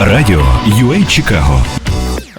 Радіо UA Чикаго.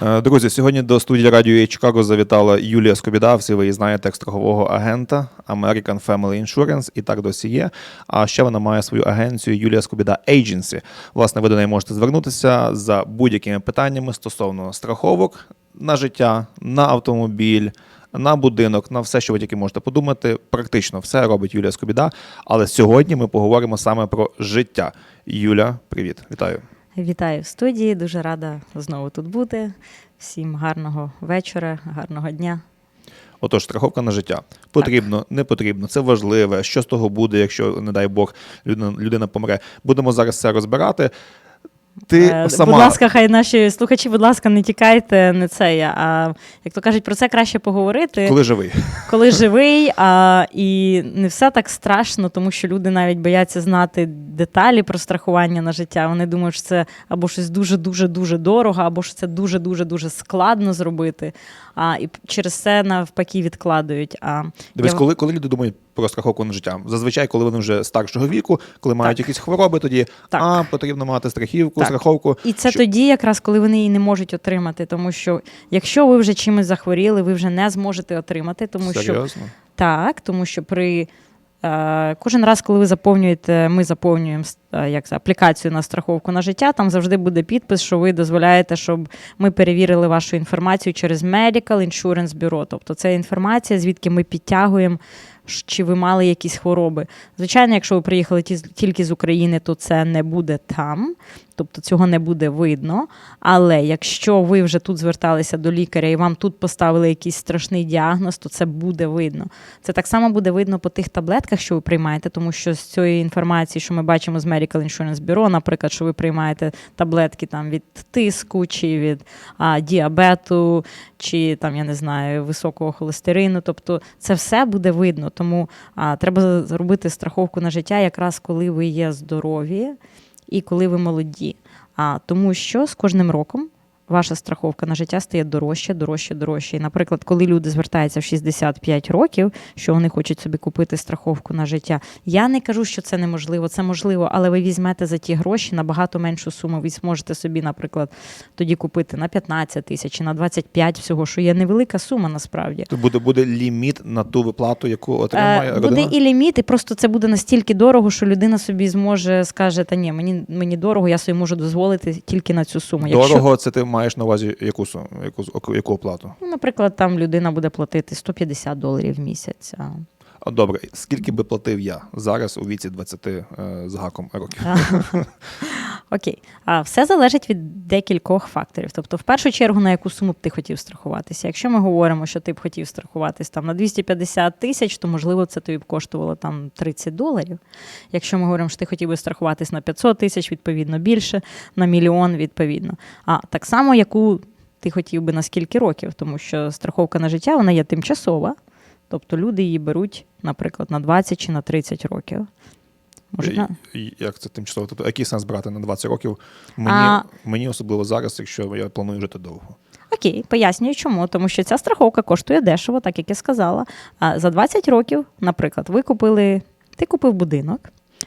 Е, Друзі, сьогодні до студії радіо «Ей Чикаго завітала Юлія Скобіда. Всі ви її знаєте як страхового агента American Family Insurance і так досі є. А ще вона має свою агенцію Юлія Скобіда Agency. Власне, ви до неї можете звернутися за будь-якими питаннями стосовно страховок на життя, на автомобіль. На будинок, на все, що ви тільки можете подумати, практично все робить Юлія Скобіда. Але сьогодні ми поговоримо саме про життя. Юля, привіт, вітаю. Вітаю в студії. Дуже рада знову тут бути. Всім гарного вечора, гарного дня. Отож, страховка на життя. Потрібно, не потрібно, це важливе. Що з того буде, якщо, не дай Бог, людина, людина помре. Будемо зараз це розбирати. Ти Е, сама Будь ласка, хай наші слухачі, будь ласка, не тікайте, не це я. А як то кажуть, про це краще поговорити, коли живий. коли живий. А, і не все так страшно, тому що люди навіть бояться знати деталі про страхування на життя. Вони думають, що це або щось дуже дуже дорого, або що це дуже дуже дуже складно зробити. А і через це навпаки відкладають. А Дивись, я- коли, коли люди думають про страховку на життя? Зазвичай, коли вони вже старшого віку, коли мають якісь хвороби, тоді Так. а потрібно мати страхівку, Так. страховку. І це Що- тоді, якраз коли вони її не можуть отримати, тому що якщо ви вже чимось захворіли, ви вже не зможете отримати, тому що Серйозно? так, тому що при е, кожен раз, коли ви заповнюєте, ми заповнюємо е, як це, аплікацію на страховку на життя, там завжди буде підпис, що ви дозволяєте, щоб ми перевірили вашу інформацію через Medical Insurance Bureau. Тобто це інформація, звідки ми підтягуємо. Чи ви мали якісь хвороби? Звичайно, якщо ви приїхали ті- тільки з України, то це не буде там, тобто цього не буде видно. Але якщо ви вже тут зверталися до лікаря і вам тут поставили якийсь страшний діагноз, то це буде видно. Це так само буде видно по тих таблетках, що ви приймаєте, тому що з цієї інформації, що ми бачимо з Medical Insurance Bureau, наприклад, що ви приймаєте таблетки там від тиску чи від а, діабету, чи там я не знаю високого холестерину. Тобто це все буде видно. Тому а, треба зробити страховку на життя, якраз коли ви є здорові і коли ви молоді. А тому що з кожним роком ваша страховка на життя стає дорожче, дорожче, дорожче. І, наприклад, коли люди звертаються в 65 років, що вони хочуть собі купити страховку на життя, я не кажу, що це неможливо, це можливо, але ви візьмете за ті гроші набагато меншу суму. Ви зможете собі, наприклад, тоді купити на 15 тисяч чи на 25 всього, що є невелика сума насправді. То буде, буде ліміт на ту виплату, яку отримає Е, родина? Буде і ліміт, і просто це буде настільки дорого, що людина собі зможе скаже: та ні, мені мені дорого, я собі можу дозволити тільки на цю суму. Дорого, це ти маєш на увазі яку яку, яку оплату? Ну, наприклад, там людина буде платити 150 доларів в місяць. А, Добре, скільки би платив я зараз у віці 20 е, з гаком років? Окей, а все залежить від декількох факторів. Тобто, в першу чергу, на яку суму б ти хотів страхуватися. Якщо ми говоримо, що ти б хотів страхуватись там на 250 тисяч, то можливо це тобі б коштувало там 30 доларів. Якщо ми говоримо, що ти хотів би страхуватись на 500 тисяч, відповідно більше, на мільйон, відповідно. А так само, яку ти хотів би на скільки років, тому що страховка на життя вона є тимчасова. Тобто люди її беруть, наприклад, на 20 чи на 30 років. Може, на... Як це тимчасово? Тобто, який сенс брати на 20 років? Мені, А- мені особливо зараз, якщо я планую жити довго. Окей, пояснюю, чому. Тому що ця страховка коштує дешево, так як я сказала. А за 20 років, наприклад, ви купили, ти купив будинок,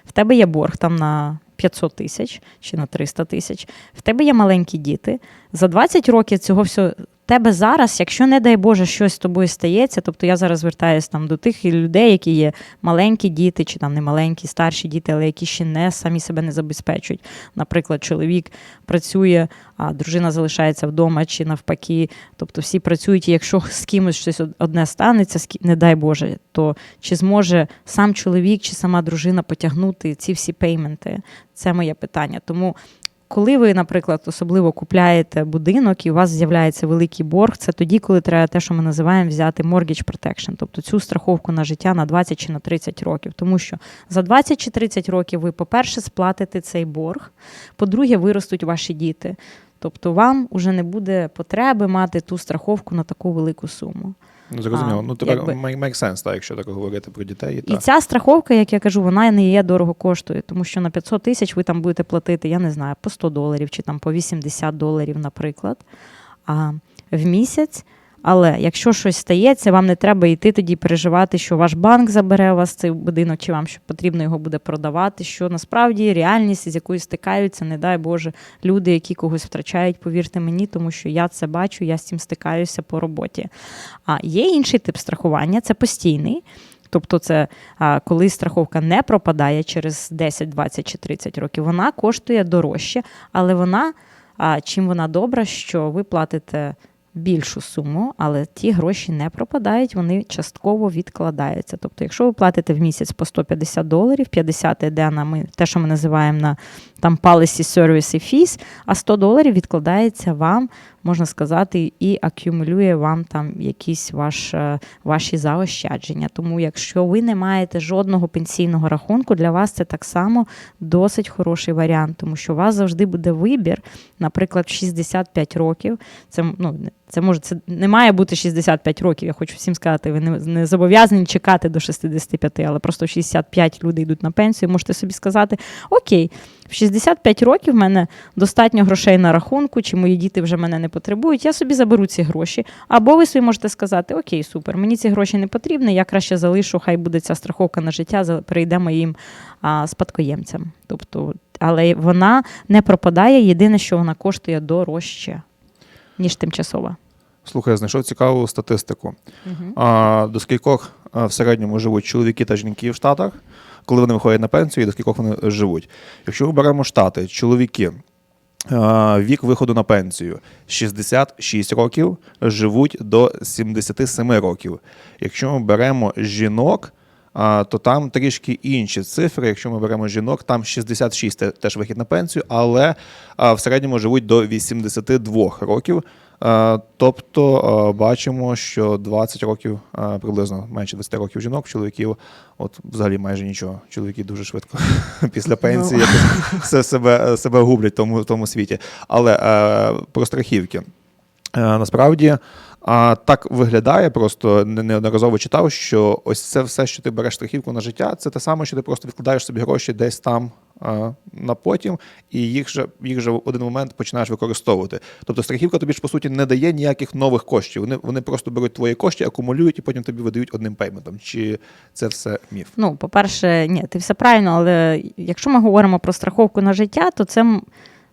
в тебе є борг там на 500 тисяч чи на 300 тисяч, в тебе є маленькі діти. За 20 років цього всього. Тебе зараз, якщо не дай Боже, щось з тобою стається, тобто я зараз звертаюся там до тих людей, які є маленькі діти, чи там не маленькі, старші діти, але які ще не самі себе не забезпечують. Наприклад, чоловік працює, а дружина залишається вдома чи навпаки. Тобто всі працюють, і якщо з кимось щось одне станеться, не дай Боже, то чи зможе сам чоловік чи сама дружина потягнути ці всі пейменти? Це моє питання. Тому. Коли ви, наприклад, особливо купляєте будинок і у вас з'являється великий борг, це тоді, коли треба те, що ми називаємо взяти mortgage protection, тобто цю страховку на життя на 20 чи на 30 років. Тому що за 20 чи 30 років ви, по-перше, сплатите цей борг, по-друге, виростуть ваші діти. Тобто вам уже не буде потреби мати ту страховку на таку велику суму. Зрозуміло. А, ну, тепер якби- make, sense, так, якщо так говорити про дітей. І так. ця страховка, як я кажу, вона не є дорого коштує, тому що на 500 тисяч ви там будете платити, я не знаю, по 100 доларів чи там по 80 доларів, наприклад. А в місяць Але якщо щось стається, вам не треба йти тоді переживати, що ваш банк забере у вас цей будинок, чи вам потрібно його буде продавати. Що насправді реальність, з якою стикаються, не дай Боже, люди, які когось втрачають, повірте мені, тому що я це бачу, я з цим стикаюся по роботі. А є інший тип страхування це постійний. Тобто, це коли страховка не пропадає через 10, 20 чи 30 років, вона коштує дорожче, але вона чим вона добра, що ви платите більшу суму, але ті гроші не пропадають, вони частково відкладаються. Тобто, якщо ви платите в місяць по 150 доларів, 50 йде на ми, те, що ми називаємо на там policy service і fees, а 100 доларів відкладається вам, можна сказати, і акумулює вам там якісь ваш, е, ваші заощадження. Тому, якщо ви не маєте жодного пенсійного рахунку, для вас це так само досить хороший варіант, тому що у вас завжди буде вибір, наприклад, 65 років. Це ну це може це не має бути 65 років. Я хочу всім сказати, ви не, не зобов'язані чекати до 65, але просто 65 люди йдуть на пенсію. Можете собі сказати: Окей, в 65 років в мене достатньо грошей на рахунку, чи мої діти вже мене не потребують. Я собі заберу ці гроші. Або ви собі можете сказати: Окей, супер, мені ці гроші не потрібні, я краще залишу, хай буде ця страховка на життя, перейде моїм а, спадкоємцям. Тобто, але вона не пропадає. Єдине, що вона коштує дорожче, ніж тимчасова. Слухай, я знайшов цікаву статистику. Угу. А, до скількох в середньому живуть чоловіки та жінки в Штатах, коли вони виходять на пенсію, і до скількох вони живуть. Якщо ми беремо Штати, чоловіки. Вік виходу на пенсію 66 років, живуть до 77 років. Якщо ми беремо жінок, то там трішки інші цифри. Якщо ми беремо жінок, там 66 теж вихід на пенсію, але в середньому живуть до 82 років. Е, Тобто е, бачимо, що 20 років, е, приблизно менше 20 років жінок, чоловіків, от взагалі майже нічого. Чоловіки дуже швидко після пенсії Ну. все себе, себе гублять в тому, в тому світі. Але про страхівки. Насправді а, так виглядає, просто неодноразово читав, що ось це все, що ти береш страхівку на життя, це те саме, що ти просто відкладаєш собі гроші десь там а, на потім, і їх же, їх же в один момент починаєш використовувати. Тобто страхівка тобі ж по суті не дає ніяких нових коштів. Вони, вони просто беруть твої кошти, акумулюють і потім тобі видають одним пейментом. Чи це все міф? Ну, по-перше, ні, ти все правильно, але якщо ми говоримо про страховку на життя, то це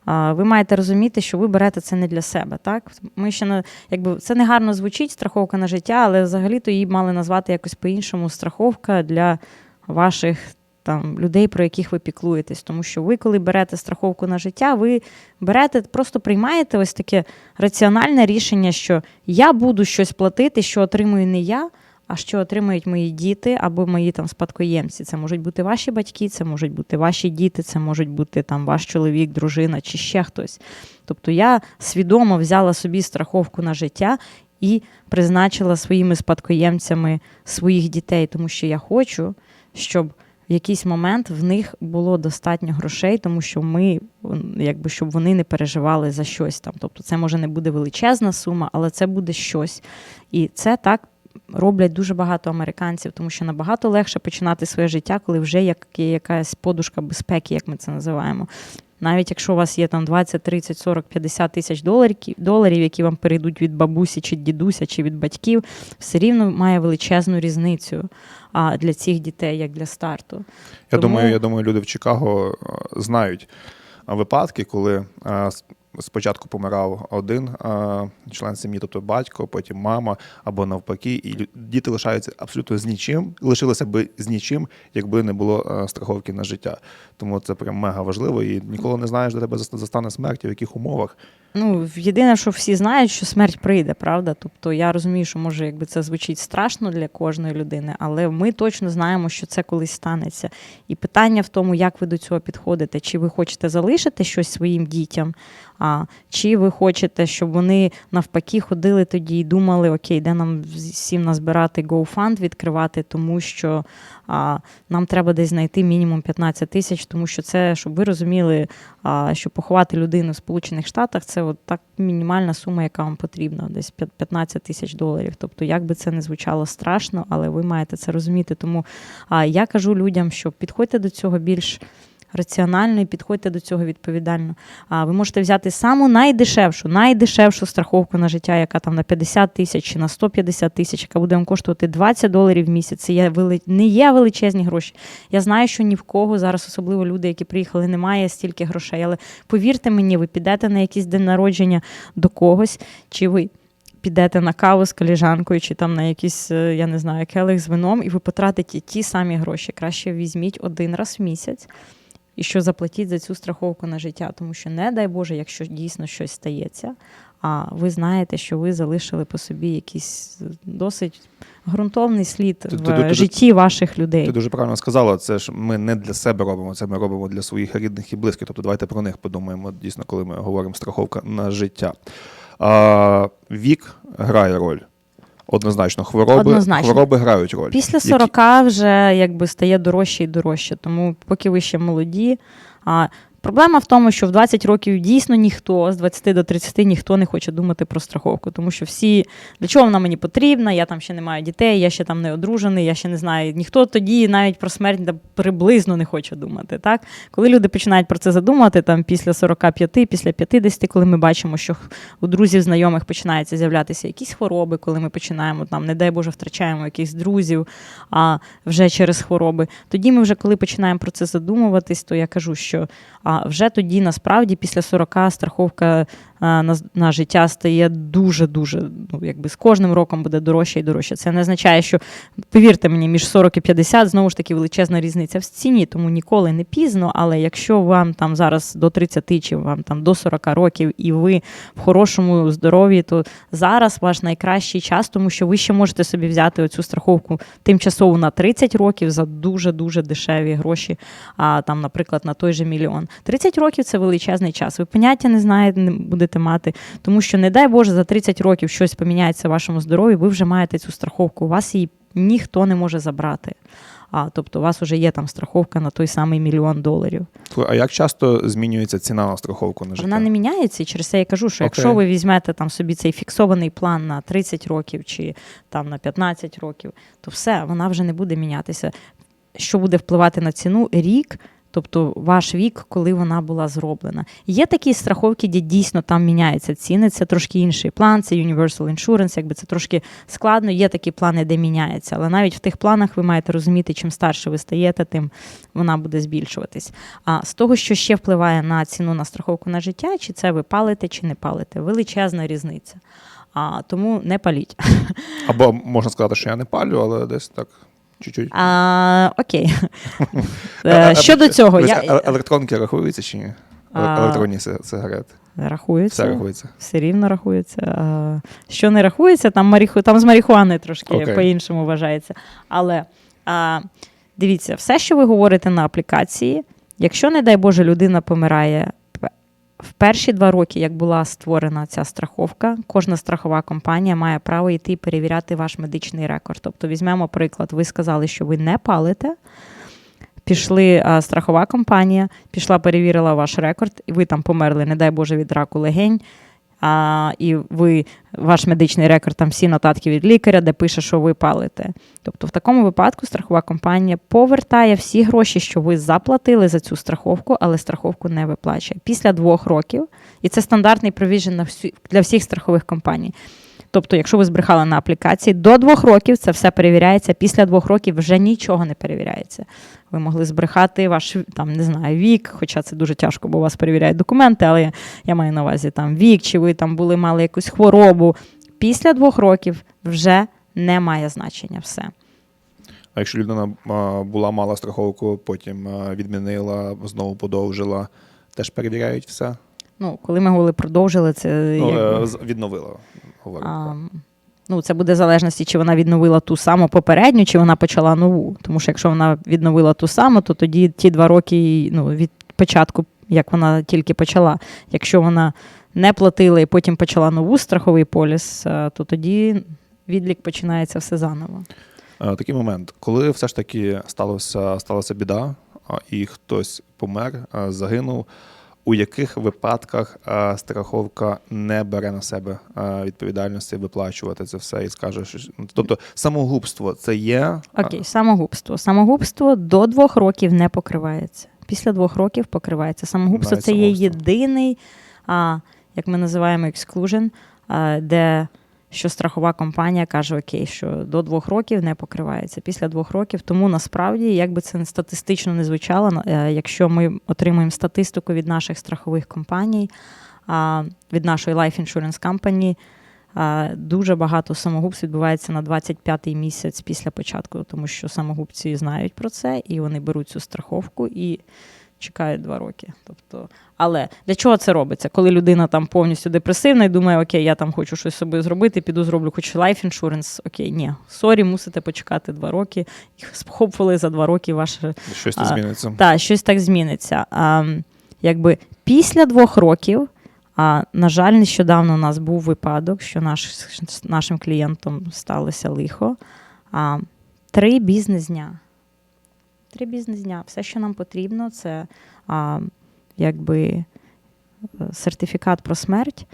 ви маєте розуміти, що ви берете це не для себе. Так? Ми ще не, якби, це не гарно звучить, страховка на життя, але взагалі-то її мали назвати якось по-іншому страховка для ваших там, людей, про яких ви піклуєтесь. Тому що ви, коли берете страховку на життя, ви берете, просто приймаєте ось таке раціональне рішення, що я буду щось платити, що отримую не я, а що отримують мої діти або мої там спадкоємці. Це можуть бути ваші батьки, це можуть бути ваші діти, це можуть бути там ваш чоловік, дружина чи ще хтось. Тобто я свідомо взяла собі страховку на життя і призначила своїми спадкоємцями своїх дітей, тому що я хочу, щоб в якийсь момент в них було достатньо грошей, тому що ми, якби щоб вони не переживали за щось там. Тобто, це може не буде величезна сума, але це буде щось. І це так роблять дуже багато американців, тому що набагато легше починати своє життя, коли вже є якась подушка безпеки, як ми це називаємо. Навіть якщо у вас є там 20, 30, 40, 50 тисяч доларів, доларів, які вам перейдуть від бабусі чи дідуся, чи від батьків, все рівно має величезну різницю а, для цих дітей, як для старту. Я Тому- думаю, я думаю, люди в Чикаго знають випадки, коли спочатку помирав один е, член сім'ї, тобто батько, потім мама або навпаки, і діти лишаються абсолютно з нічим, лишилися би з нічим, якби не було е, страховки на життя. Тому це прям мега важливо, і ніколи не знаєш, де тебе заст- застане смерть, в яких умовах. Ну, єдине, що всі знають, що смерть прийде, правда? Тобто я розумію, що може, якби це звучить страшно для кожної людини, але ми точно знаємо, що це колись станеться. І питання в тому, як ви до цього підходите, чи ви хочете залишити щось своїм дітям, а чи ви хочете, щоб вони навпаки ходили тоді і думали, окей, де нам всім назбирати GoFund, відкривати, тому що а, нам треба десь знайти мінімум 15 тисяч, тому що це, щоб ви розуміли, а, що поховати людину в Сполучених Штатах це от так мінімальна сума, яка вам потрібна, десь п'ят- 15 тисяч доларів. Тобто, як би це не звучало страшно, але ви маєте це розуміти. Тому а, я кажу людям, що підходьте до цього більш раціонально і підходьте до цього відповідально. А ви можете взяти саму найдешевшу, найдешевшу страховку на життя, яка там на 50 тисяч чи на 150 тисяч, яка буде вам коштувати 20 доларів в місяць. Це є не є величезні гроші. Я знаю, що ні в кого зараз, особливо люди, які приїхали, немає стільки грошей. Але повірте мені, ви підете на якийсь день народження до когось, чи ви підете на каву з коліжанкою, чи там на якийсь, е, я не знаю, келих з вином, і ви потратите ті самі гроші. Краще візьміть один раз в місяць. І що заплатіть за цю страховку на життя, тому що не дай Боже, якщо дійсно щось стається, а ви знаєте, що ви залишили по собі якийсь досить ґрунтовний слід Ти- в ти житті ваших людей. Ти дуже правильно сказала, це ж ми не для себе робимо, це ми робимо для своїх рідних і близьких. Тобто давайте про них подумаємо дійсно, коли ми говоримо страховка на життя. А, вік грає роль. Однозначно, хвороби, Однозначно. хвороби грають роль. Після Які- вже якби стає дорожче і дорожче. Тому поки ви ще молоді. А проблема в тому, що в 20 років дійсно ніхто з 20 до 30 ніхто не хоче думати про страховку, тому що всі для чого вона мені потрібна, я там ще не маю дітей, я ще там не одружений, я ще не знаю. Ніхто тоді навіть про смерть приблизно не хоче думати. Так? Коли люди починають про це задумувати, там після 45, після 50, коли ми бачимо, що у друзів, знайомих починаються з'являтися якісь хвороби, коли ми починаємо там, не дай Боже, втрачаємо якихось друзів а, вже через хвороби. Тоді ми вже, коли починаємо про це задумуватись, то я кажу, що а, вже тоді насправді після 40 страховка на, на життя стає дуже-дуже, ну якби з кожним роком буде дорожче і дорожче. Це не означає, що повірте мені, між 40 і 50 знову ж таки величезна різниця в ціні, тому ніколи не пізно. Але якщо вам там зараз до 30 чи вам там до 40 років і ви в хорошому здоров'ї, то зараз ваш найкращий час, тому що ви ще можете собі взяти оцю страховку тимчасово на 30 років за дуже дуже дешеві гроші. А там, наприклад, на той же мільйон. 30 років це величезний час. Ви поняття не знаєте, не будете мати, тому що не дай Боже за 30 років щось поміняється в вашому здоров'ї. Ви вже маєте цю страховку. У вас її ніхто не може забрати. А тобто, у вас вже є там страховка на той самий мільйон доларів. А як часто змінюється ціна на страховку на життя? Вона не міняється, і через це я кажу, що Окей. якщо ви візьмете там собі цей фіксований план на 30 років чи там на 15 років, то все, вона вже не буде мінятися. Що буде впливати на ціну рік, тобто ваш вік, коли вона була зроблена. Є такі страховки, де дійсно там міняються ціни. Це трошки інший план, це Universal Insurance, якби це трошки складно. Є такі плани, де міняється. Але навіть в тих планах ви маєте розуміти, чим старше ви стаєте, тим вона буде збільшуватись. А з того, що ще впливає на ціну на страховку на життя, чи це ви палите, чи не палите, величезна різниця. А, тому не паліть. Або можна сказати, що я не палю, але десь так чуть-чуть. А, окей. Е, Щодо цього, я Електронки рахуються чи ні? Електронні сигарети. рахується. Все рахується. Все рівно рахується. А, Що не рахується, там, мариху... там з марихуани трошки Окей. по-іншому вважається. Але а, дивіться, все, що ви говорите на аплікації, якщо, не дай Боже, людина помирає в перші два роки, як була створена ця страховка, кожна страхова компанія має право йти перевіряти ваш медичний рекорд. Тобто, візьмемо приклад, ви сказали, що ви не палите. Пішли а, страхова компанія, пішла, перевірила ваш рекорд, і ви там померли, не дай Боже, від раку легень. А, і ви, ваш медичний рекорд, там всі нотатки від лікаря, де пише, що ви палите. Тобто, в такому випадку страхова компанія повертає всі гроші, що ви заплатили за цю страховку, але страховку не виплачує. Після двох років, і це стандартний провіжен для всіх страхових компаній. Тобто, якщо ви збрехали на аплікації, до двох років це все перевіряється. Після двох років вже нічого не перевіряється. Ви могли збрехати ваш там не знаю вік, хоча це дуже тяжко, бо у вас перевіряють документи, але я, я маю на увазі там вік, чи ви там були мали якусь хворобу. Після двох років вже не має значення все. А якщо людина була мала страховку, потім відмінила, знову подовжила, теж перевіряють все? Ну, коли ми говорили продовжили, це Ну, якби, е, відновила. Говорю. а, ну, це буде в залежності, чи вона відновила ту саму попередню, чи вона почала нову. Тому що якщо вона відновила ту саму, то тоді ті два роки ну, від початку, як вона тільки почала. Якщо вона не платила і потім почала нову страховий поліс, е, то тоді відлік починається все заново. Е, Такий момент, коли все ж таки сталося, сталася біда, і хтось помер, загинув. У яких випадках а, страховка не бере на себе а, відповідальності виплачувати це все і скаже, що ну, тобто самогубство це є Окей, самогубство. Самогубство до двох років не покривається. Після двох років покривається. Самогубство Навіть це є єдиний, а, як ми називаємо ексклужен, де що страхова компанія каже, окей, що до двох років не покривається. Після двох років. Тому насправді, як би це статистично не звучало, е, якщо ми отримуємо статистику від наших страхових компаній, від нашої Life Insurance Company, Дуже багато самогубств відбувається на 25-й місяць після початку, тому що самогубці знають про це і вони беруть цю страховку і чекають два роки. Тобто, але для чого це робиться? Коли людина там повністю депресивна і думає, окей, я там хочу щось з собою зробити, піду зроблю хоч life insurance, окей, ні, сорі, мусите почекати два роки. І hopefully за два роки ваше Щось А, зміниться. так, щось так зміниться. А, якби після двох років, а, на жаль, нещодавно у нас був випадок, що наш, нашим клієнтом сталося лихо. А, три бізнес-дня. Три бізнес-дня. Все, що нам потрібно, це а, якби е, сертифікат про смерть.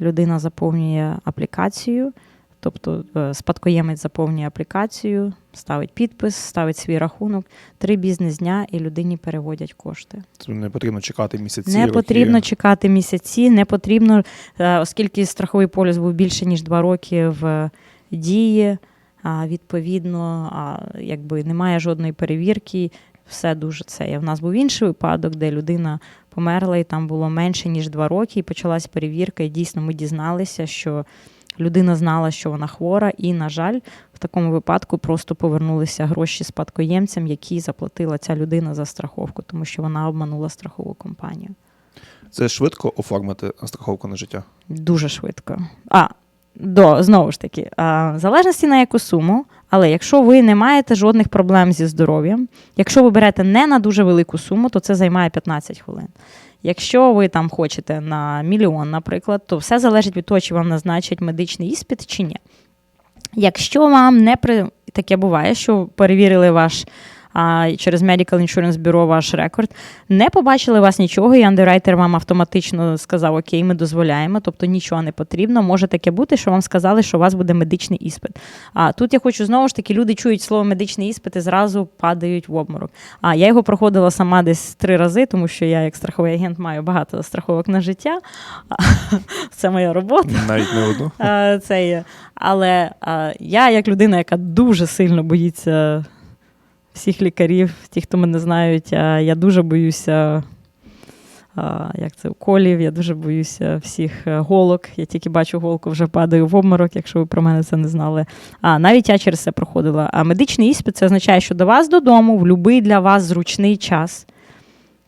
Людина заповнює аплікацію, тобто е, спадкоємець заповнює аплікацію, ставить підпис, ставить свій рахунок. Три бізнес-дня і людині переводять кошти. Це Не потрібно чекати місяці. Не роки. потрібно чекати місяці, не потрібно, е, оскільки страховий поліс був більше ніж два роки в дії. А відповідно, а, якби немає жодної перевірки, все дуже це. В нас був інший випадок, де людина померла, і там було менше ніж два роки, і почалась перевірка. І дійсно ми дізналися, що людина знала, що вона хвора, і, на жаль, в такому випадку просто повернулися гроші спадкоємцям, які заплатила ця людина за страховку, тому що вона обманула страхову компанію. Це швидко оформити страховку на життя. Дуже швидко. А, до, знову ж таки, а, залежності на яку суму, але якщо ви не маєте жодних проблем зі здоров'ям, якщо ви берете не на дуже велику суму, то це займає 15 хвилин. Якщо ви там хочете на мільйон, наприклад, то все залежить від того, чи вам назначать медичний іспит чи ні. Якщо вам не при таке буває, що перевірили ваш а, через Medical Insurance Bureau ваш рекорд, не побачили вас нічого, і андеррайтер вам автоматично сказав: Окей, ми дозволяємо, тобто нічого не потрібно. Може таке бути, що вам сказали, що у вас буде медичний іспит. А тут я хочу знову ж таки, люди чують слово медичний іспит і зразу падають в обморок. А я його проходила сама десь три рази, тому що я, як страховий агент, маю багато страховок на життя. Це моя робота. Навіть не одну. Це є. Але я, як людина, яка дуже сильно боїться всіх лікарів, ті, хто мене знають, я дуже боюся. Як це уколів, я дуже боюся всіх е, голок. Я тільки бачу голку, вже падаю в обморок, якщо ви про мене це не знали. А навіть я через це проходила. А медичний іспит це означає, що до вас додому, в будь-який для вас зручний час,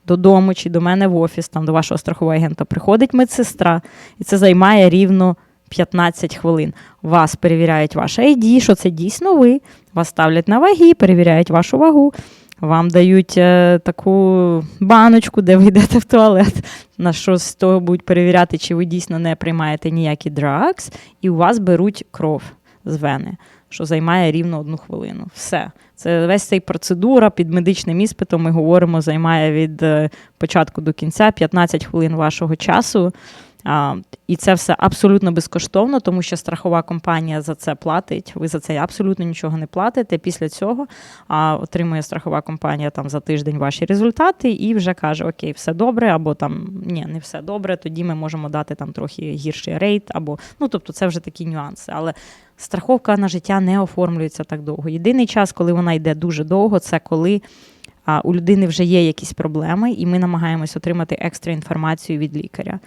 додому чи до мене в офіс, там до вашого страхового агента приходить медсестра, і це займає рівно 15 хвилин. Вас перевіряють ваше ID, що це дійсно ви. Вас ставлять на ваги, перевіряють вашу вагу. Вам дають е, таку баночку, де ви йдете в туалет, на що з того будуть перевіряти, чи ви дійсно не приймаєте ніякі драгс, і у вас беруть кров з вени, що займає рівно одну хвилину. Все. Це весь цей процедура під медичним іспитом. Ми говоримо, займає від е, початку до кінця 15 хвилин вашого часу. І це все абсолютно безкоштовно, тому що страхова компанія за це платить. Ви за це абсолютно нічого не платите. Після цього отримує страхова компанія там за тиждень ваші результати і вже каже: Окей, все добре, або там ні, не все добре. Тоді ми можемо дати там трохи гірший рейт, або ну тобто, це вже такі нюанси. Але страховка на життя не оформлюється так довго. Єдиний час, коли вона йде дуже довго, це коли. А у людини вже є якісь проблеми, і ми намагаємось отримати екстра інформацію від лікаря.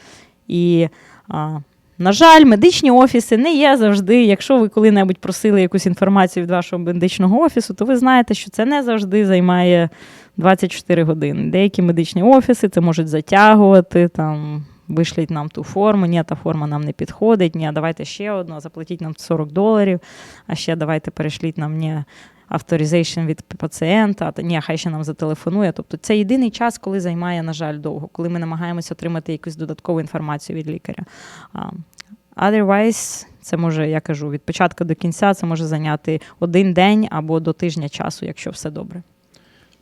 І, а, на жаль, медичні офіси не є завжди. Якщо ви коли-небудь просили якусь інформацію від вашого медичного офісу, то ви знаєте, що це не завжди займає 24 години. Деякі медичні офіси це можуть затягувати там. Вишліть нам ту форму, ні, та форма нам не підходить, ні, давайте ще одну, заплатіть нам 40 доларів, а ще давайте перешліть нам ні, авторизейшн від пацієнта, та ні, хай ще нам зателефонує. Тобто це єдиний час, коли займає, на жаль, довго, коли ми намагаємося отримати якусь додаткову інформацію від лікаря. Otherwise, це може, я кажу, від початку до кінця це може зайняти один день або до тижня часу, якщо все добре.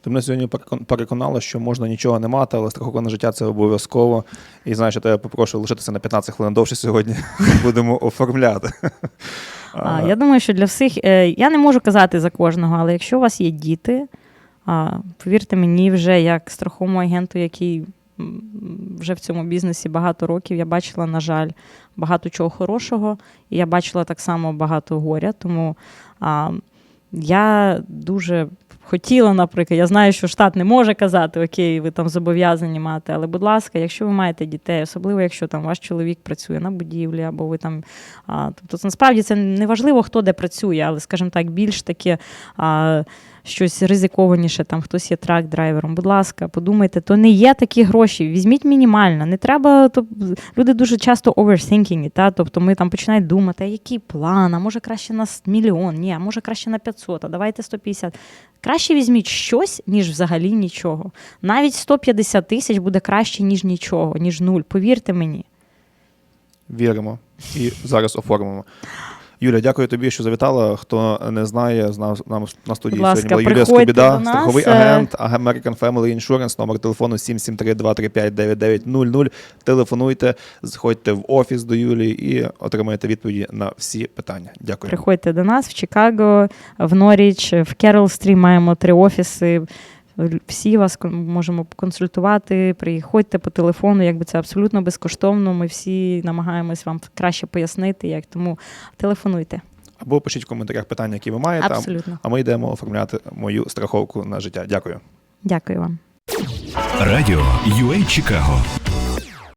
Ти мене сьогодні перекон- переконала, що можна нічого не мати, але страховка на життя це обов'язково. І знаєш, я тебе попрошу лишитися на 15 хвилин довше сьогодні. Будемо оформляти. А, я думаю, що для всіх е, я не можу казати за кожного, але якщо у вас є діти, повірте мені, вже як страховому агенту, який вже в цьому бізнесі багато років, я бачила, на жаль, багато чого хорошого, і я бачила так само багато горя. Тому я дуже хотіла, наприклад, я знаю, що штат не може казати, окей, ви там зобов'язані мати, але, будь ласка, якщо ви маєте дітей, особливо якщо там ваш чоловік працює на будівлі, або ви там. А, тобто, насправді це не важливо, хто де працює, але, скажімо так, більш таке. Щось ризикованіше, там хтось є трак-драйвером. Будь ласка, подумайте, то не є такі гроші. Візьміть мінімально. Не треба. То, люди дуже часто overthinking, та? тобто ми там починають думати, а який план, а може краще на мільйон, ні, а може краще на 500, а давайте 150. Краще візьміть щось, ніж взагалі нічого. Навіть 150 тисяч буде краще, ніж нічого, ніж нуль. Повірте мені. Віримо і зараз оформимо. Юля, дякую тобі, що завітала. Хто не знає, знав нам на студії Будь ласка, сьогодні була Юлія Скобіда, нас. страховий Е, агент, American Family Insurance, номер телефону 773-235-9900. Телефонуйте, заходьте в офіс до Юлії і отримаєте відповіді на всі питання. Дякую. Приходьте до нас в Чикаго, в Норіч, в Керол-стрі маємо три офіси. Всі вас можемо консультувати. Приходьте по телефону, якби це абсолютно безкоштовно. Ми всі намагаємось вам краще пояснити, як тому телефонуйте. Або пишіть в коментарях питання, які ви маєте. Абсолютно. А ми йдемо оформляти мою страховку на життя. Дякую. Дякую вам. Радіо UA Чикаго